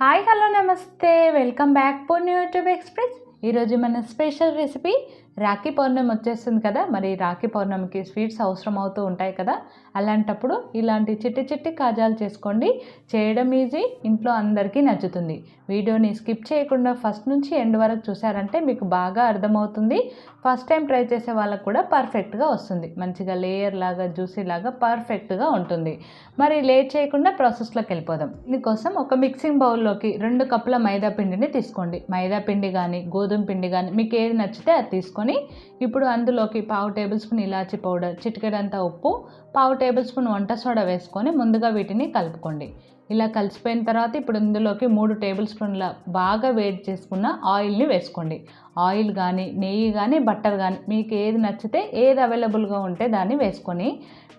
Hi hello నమస్తే. Welcome back Purni YouTube express. ఈరోజు మన స్పెషల్ రెసిపీ రాఖీ పౌర్ణమి వచ్చేస్తుంది కదా. మరి రాఖీ పౌర్ణమికి స్వీట్స్ అవసరం అవుతూ ఉంటాయి కదా. అలాంటప్పుడు ఇలాంటి చిట్టి చిట్టి కాజాలు చేసుకోండి. చేయడం ఈజీ ఇంట్లో అందరికీ నచ్చుతుంది. వీడియోని స్కిప్ చేయకుండా ఫస్ట్ నుంచి ఎండ్ వరకు చూసారంటే మీకు బాగా అర్థమవుతుంది. ఫస్ట్ టైం ట్రై చేసే వాళ్ళకు కూడా పర్ఫెక్ట్గా వస్తుంది. మంచిగా లేయర్ లాగా జ్యూసీ లాగా పర్ఫెక్ట్గా ఉంటుంది. మరి లేట్ చేయకుండా ప్రాసెస్లోకి వెళ్ళిపోదాం. దీనికోసం ఒక మిక్సింగ్ బౌల్లోకి రెండు కప్పుల మైదా పిండిని తీసుకోండి. మైదా పిండి కానీ గోధుమ పిండి కానీ మీకు ఏది నచ్చితే అది తీసుకొని ఇప్పుడు అందులోకి పావు టేబుల్ స్పూన్ ఇలాచి పౌడర్ చిటికెడంతా ఉప్పు పావు టేబుల్ స్పూన్ వంట సోడా వేసుకొని ముందుగా వీటిని కలుపుకోండి. ఇలా కలిసిపోయిన తర్వాత ఇప్పుడు ఇందులోకి మూడు టేబుల్ స్పూన్ల బాగా వేడి చేసుకున్న ఆయిల్ని వేసుకోండి. ఆయిల్ కానీ నెయ్యి కానీ బట్టర్ కానీ మీకు ఏది నచ్చితే ఏది అవైలబుల్గా ఉంటే దాన్ని వేసుకొని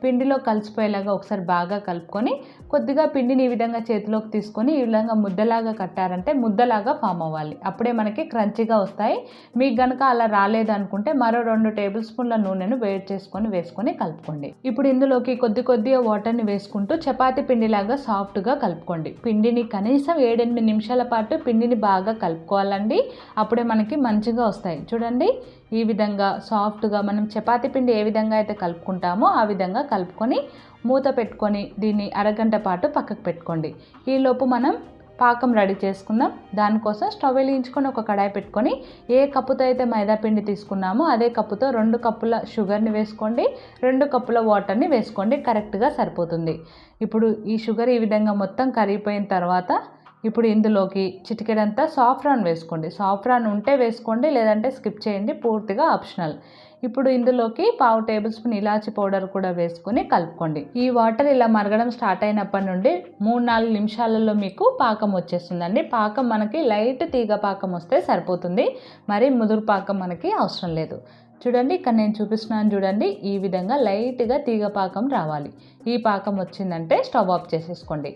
పిండిలో కలిసిపోయేలాగా ఒకసారి బాగా కలుపుకొని కొద్దిగా పిండిని ఈ విధంగా చేతిలోకి తీసుకొని ఈ విధంగా ముద్దలాగా కట్టారంటే ముద్దలాగా ఫామ్ అవ్వాలి. అప్పుడే మనకి క్రంచీగా వస్తాయి. మీకు గనక అలా రాలేదనుకుంటే మరో రెండు టేబుల్ స్పూన్ల నూనెను వేడి చేసుకొని వేసుకొని కలుపుకోండి. ఇప్పుడు ఇందులోకి కొద్ది కొద్దిగా వాటర్ని వేసుకుంటూ చపాతి పిండిలాగా సాఫ్ట్గా కలుపుకోండి. పిండిని కనీసం ఏడెనిమిది నిమిషాల పాటు పిండిని బాగా కలుపుకోవాలండి. అప్పుడే మనకి మంచి మంచిగా వస్తాయి. చూడండి ఈ విధంగా సాఫ్ట్గా మనం చపాతీ పిండి ఏ విధంగా అయితే కలుపుకుంటామో ఆ విధంగా కలుపుకొని మూత పెట్టుకొని దీన్ని అరగంట పాటు పక్కకు పెట్టుకోండి. ఈలోపు మనం పాకం రెడీ చేసుకుందాం. దానికోసం స్టవ్ వెలిగించుకొని ఒక కడాయి పెట్టుకొని ఏ కప్పుతో అయితే మైదా పిండి తీసుకున్నామో అదే కప్పుతో రెండు కప్పుల షుగర్ని వేసుకోండి. రెండు కప్పుల వాటర్ని వేసుకోండి. కరెక్ట్గా సరిపోతుంది. ఇప్పుడు ఈ షుగర్ ఈ విధంగా మొత్తం కరిగిపోయిన తర్వాత ఇప్పుడు ఇందులోకి చిటికెడంతా సాఫ్రాన్ వేసుకోండి. సాఫ్రాన్ ఉంటే వేసుకోండి లేదంటే స్కిప్ చేయండి పూర్తిగా ఆప్షనల్. ఇప్పుడు ఇందులోకి పావు టేబుల్ స్పూన్ ఇలాచి పౌడర్ కూడా వేసుకొని కలుపుకోండి. ఈ వాటర్ ఇలా మరగడం స్టార్ట్ అయినప్పటి నుండి మూడు నాలుగు నిమిషాలలో మీకు పాకం వచ్చేస్తుందండి. పాకం మనకి లైట్ తీగ పాకం వస్తే సరిపోతుంది. మరి ముదురు పాకం మనకి అవసరం లేదు. చూడండి ఇక్కడ నేను చూపిస్తున్నాను చూడండి ఈ విధంగా లైట్గా తీగ పాకం రావాలి. ఈ పాకం వచ్చిందంటే స్టవ్ ఆఫ్ చేసేసుకోండి.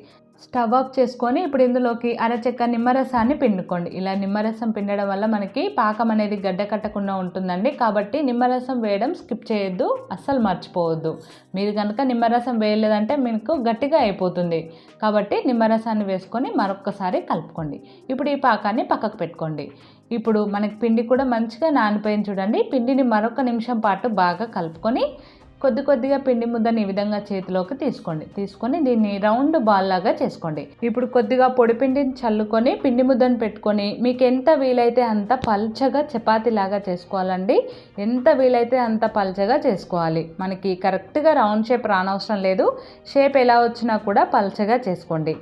స్టవ్ ఆఫ్ చేసుకొని ఇప్పుడు ఇందులోకి అరచెక్క నిమ్మరసాన్ని పిండుకోండి. ఇలా నిమ్మరసం పిండడం వల్ల మనకి పాకం అనేది గడ్డ కట్టకుండా ఉంటుందండి. కాబట్టి నిమ్మరసం వేయడం స్కిప్ చేయొద్దు అస్సలు మర్చిపోవద్దు. మీరు కనుక నిమ్మరసం వేయలేదంటే మీకు గట్టిగా అయిపోతుంది. కాబట్టి నిమ్మరసాన్ని వేసుకొని మరొకసారి కలుపుకోండి. ఇప్పుడు ఈ పాకాన్ని పక్కకు పెట్టుకోండి. ఇప్పుడు మనకి పిండి కూడా మంచిగా నానిపోయింది చూడండి. పిండిని మరొక నిమిషం పాటు బాగా కలుపుకొని కొద్ది కొద్దిగా పిండి ముద్దని ఈ విధంగా చేతిలోకి తీసుకోండి. తీసుకొని దీన్ని రౌండ్ బాల్ లాగా చేసుకోండి. ఇప్పుడు కొద్దిగా పొడి పిండిని చల్లుకొని పిండి ముద్దను పెట్టుకొని మీకు ఎంత వీలైతే అంత పల్చగా చపాతీ లాగా చేసుకోవాలండి. ఎంత వీలైతే అంత పల్చగా చేసుకోవాలి. మనకి కరెక్ట్గా రౌండ్ షేప్ రానవసరం లేదు. షేప్ ఎలా వచ్చినా కూడా పల్చగా చేసుకోండి.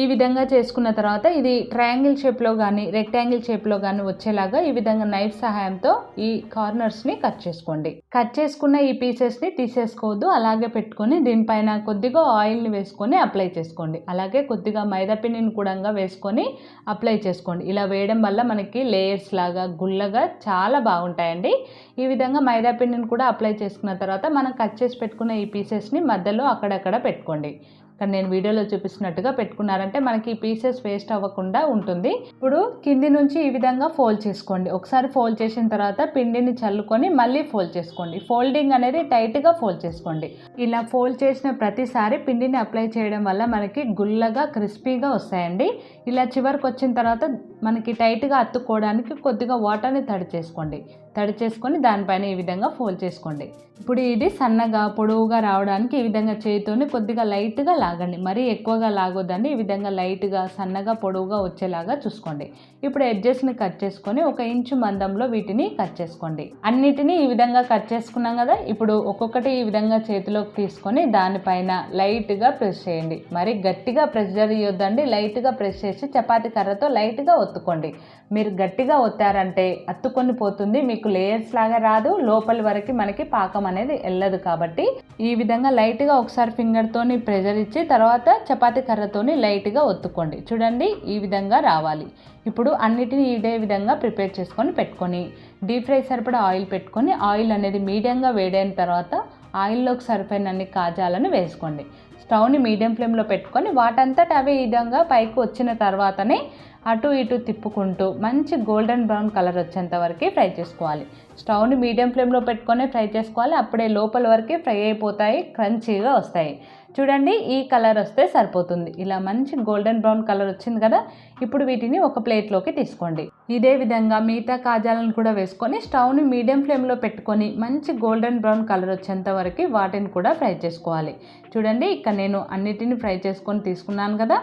ఈ విధంగా చేసుకున్న తర్వాత ఇది ట్రయాంగిల్ షేప్లో కానీ రెక్టాంగిల్ షేప్లో కానీ వచ్చేలాగా ఈ విధంగా నైఫ్ సహాయంతో ఈ కార్నర్స్ని కట్ చేసుకోండి. కట్ చేసుకున్న ఈ పీసెస్ని తీసేసుకోవద్దు. అలాగే పెట్టుకొని దీనిపైన కొద్దిగా ఆయిల్ని వేసుకొని అప్లై చేసుకోండి. అలాగే కొద్దిగా మైదా పిండిని కూడా వేసుకొని అప్లై చేసుకోండి. ఇలా వేయడం వల్ల మనకి లేయర్స్ లాగా గుల్లగా చాలా బాగుంటాయండి. ఈ విధంగా మైదా పిండిని కూడా అప్లై చేసుకున్న తర్వాత మనం కట్ చేసి పెట్టుకున్న ఈ పీసెస్ని మధ్యలో అక్కడక్కడ పెట్టుకోండి. కానీ నేను వీడియోలో చూపిస్తున్నట్టుగా పెట్టుకున్నారంటే మనకి ఈ పీసెస్ వేస్ట్ అవ్వకుండా ఉంటుంది. ఇప్పుడు కింది నుంచి ఈ విధంగా ఫోల్డ్ చేసుకోండి. ఒకసారి ఫోల్డ్ చేసిన తర్వాత పిండిని చల్లుకొని మళ్ళీ ఫోల్డ్ చేసుకోండి. ఫోల్డింగ్ అనేది టైట్గా ఫోల్డ్ చేసుకోండి. ఇలా ఫోల్డ్ చేసిన ప్రతిసారి పిండిని అప్లై చేయడం వల్ల మనకి గుల్లగా క్రిస్పీగా వస్తాయండి. ఇలా చివరికి వచ్చిన తర్వాత మనకి టైట్గా అత్తుకోవడానికి కొద్దిగా వాటర్ని తడి చేసుకోండి. తడి చేసుకొని దానిపైన ఈ విధంగా ఫోల్డ్ చేసుకోండి. ఇప్పుడు ఇది సన్నగా పొడవుగా రావడానికి ఈ విధంగా చేతితోని కొద్దిగా లైట్గా లాగండి. మరీ ఎక్కువగా లాగొద్దండి. ఈ విధంగా లైట్గా సన్నగా పొడవుగా వచ్చేలాగా చూసుకోండి. ఇప్పుడు ఎడ్జెస్ని కట్ చేసుకొని ఒక ఇంచు మందంలో వీటిని కట్ చేసుకోండి. అన్నిటినీ ఈ విధంగా కట్ చేసుకున్నాం కదా ఇప్పుడు ఒక్కొక్కటి ఈ విధంగా చేతిలోకి తీసుకొని దానిపైన లైట్గా ప్రెస్ చేయండి. మరి గట్టిగా ప్రెషర్ ఇవ్వద్దండి లైట్గా ప్రెస్ చేసి చపాతీ కర్రతో లైట్గా ఒత్తుకోండి. మీరు గట్టిగా ఒత్తారంటే అత్తుకొని పోతుంది మీకు లేయర్స్ లాగా రాదు లోపలి వరకు మనకి పాకం అనేది వెళ్ళదు కాబట్టి ఈ విధంగా లైట్గా ఒకసారి ఫింగర్తోని ప్రెజర్ ఇచ్చి తర్వాత చపాతీ కర్రతోని లైట్గా ఒత్తుకోండి. చూడండి ఈ విధంగా రావాలి. ఇప్పుడు అన్నిటిని ఇదే విధంగా ప్రిపేర్ చేసుకొని పెట్టుకొని డీప్ ఫ్రై సరిపడా ఆయిల్ పెట్టుకొని ఆయిల్ అనేది మీడియంగా వేడైన తర్వాత ఆయిల్లోకి సరిపోయినన్ని కాజాలను వేసుకోండి. స్టవ్ని మీడియం ఫ్లేమ్లో పెట్టుకొని వాటంతట అవి విధంగా పైకి వచ్చిన తర్వాతనే అటు ఇటు తిప్పుకుంటూ మంచి గోల్డెన్ బ్రౌన్ కలర్ వచ్చేంత వరకు ఫ్రై చేసుకోవాలి. స్టవ్ని మీడియం ఫ్లేమ్లో పెట్టుకొని ఫ్రై చేసుకోవాలి. అప్పుడే లోపల వరకు ఫ్రై అయిపోతాయి క్రంచీగా వస్తాయి. చూడండి ఈ కలర్ వస్తే సరిపోతుంది. ఇలా మంచి గోల్డెన్ బ్రౌన్ కలర్ వచ్చింది కదా? ఇప్పుడు వీటిని ఒక ప్లేట్లోకి తీసుకోండి. ఇదే విధంగా మిగతా కాజాలను కూడా వేసుకొని స్టవ్ని మీడియం ఫ్లేమ్లో పెట్టుకొని మంచి గోల్డెన్ బ్రౌన్ కలర్ వచ్చేంత వరకు వాటిని కూడా ఫ్రై చేసుకోవాలి. చూడండి ఇక్కడ నేను అన్నిటిని ఫ్రై చేసుకొని తీసుకున్నాను కదా.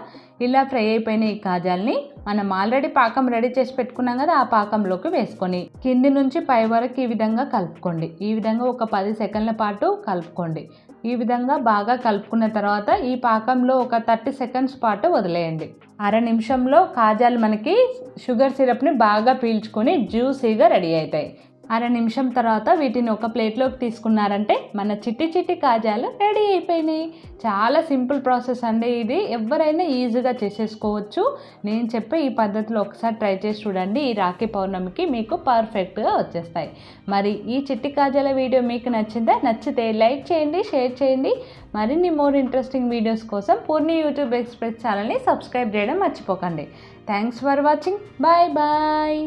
ఇలా ఫ్రై అయిపోయిన ఈ కాజాల్ని మనం ఆల్రెడీ పాకం రెడీ చేసి పెట్టుకున్నాం కదా ఆ పాకంలోకి వేసుకొని కింది నుంచి పై వరకు ఈ విధంగా కలుపుకోండి. ఈ విధంగా ఒక పది సెకండ్ల పాటు కలుపుకోండి. ఈ విధంగా బాగా కలుపుకున్న తర్వాత ఈ పాకంలో ఒక థర్టీ సెకండ్స్ పాటు వదిలేయండి. అర నిమిషంలో కాజాలు మనకి షుగర్ సిరప్ని బాగా పీల్చుకొని జ్యూసీగా రెడీ అవుతాయి. అర నిమిషం తర్వాత వీటిని ఒక ప్లేట్లోకి తీసుకున్నారంటే మన చిట్టి చిట్టి కాజాలు రెడీ అయిపోయినాయి. చాలా సింపుల్ ప్రాసెస్ అండి ఇది. ఎవరైనా ఈజీగా చేసేసుకోవచ్చు. నేను చెప్పే ఈ పద్ధతిలో ఒకసారి ట్రై చేసి చూడండి. ఈ రాఖీ పౌర్ణమికి మీకు పర్ఫెక్ట్గా వచ్చేస్తాయి. మరి ఈ చిట్టి కాజాల వీడియో మీకు నచ్చిందా? నచ్చితే లైక్ చేయండి షేర్ చేయండి. మరిన్ని మోర్ ఇంట్రెస్టింగ్ వీడియోస్ కోసం పూర్ణి యూట్యూబ్ ఎక్స్ప్రెస్ ఛానల్ని సబ్స్క్రైబ్ చేయడం మర్చిపోకండి. Thanks for watching. Bye bye.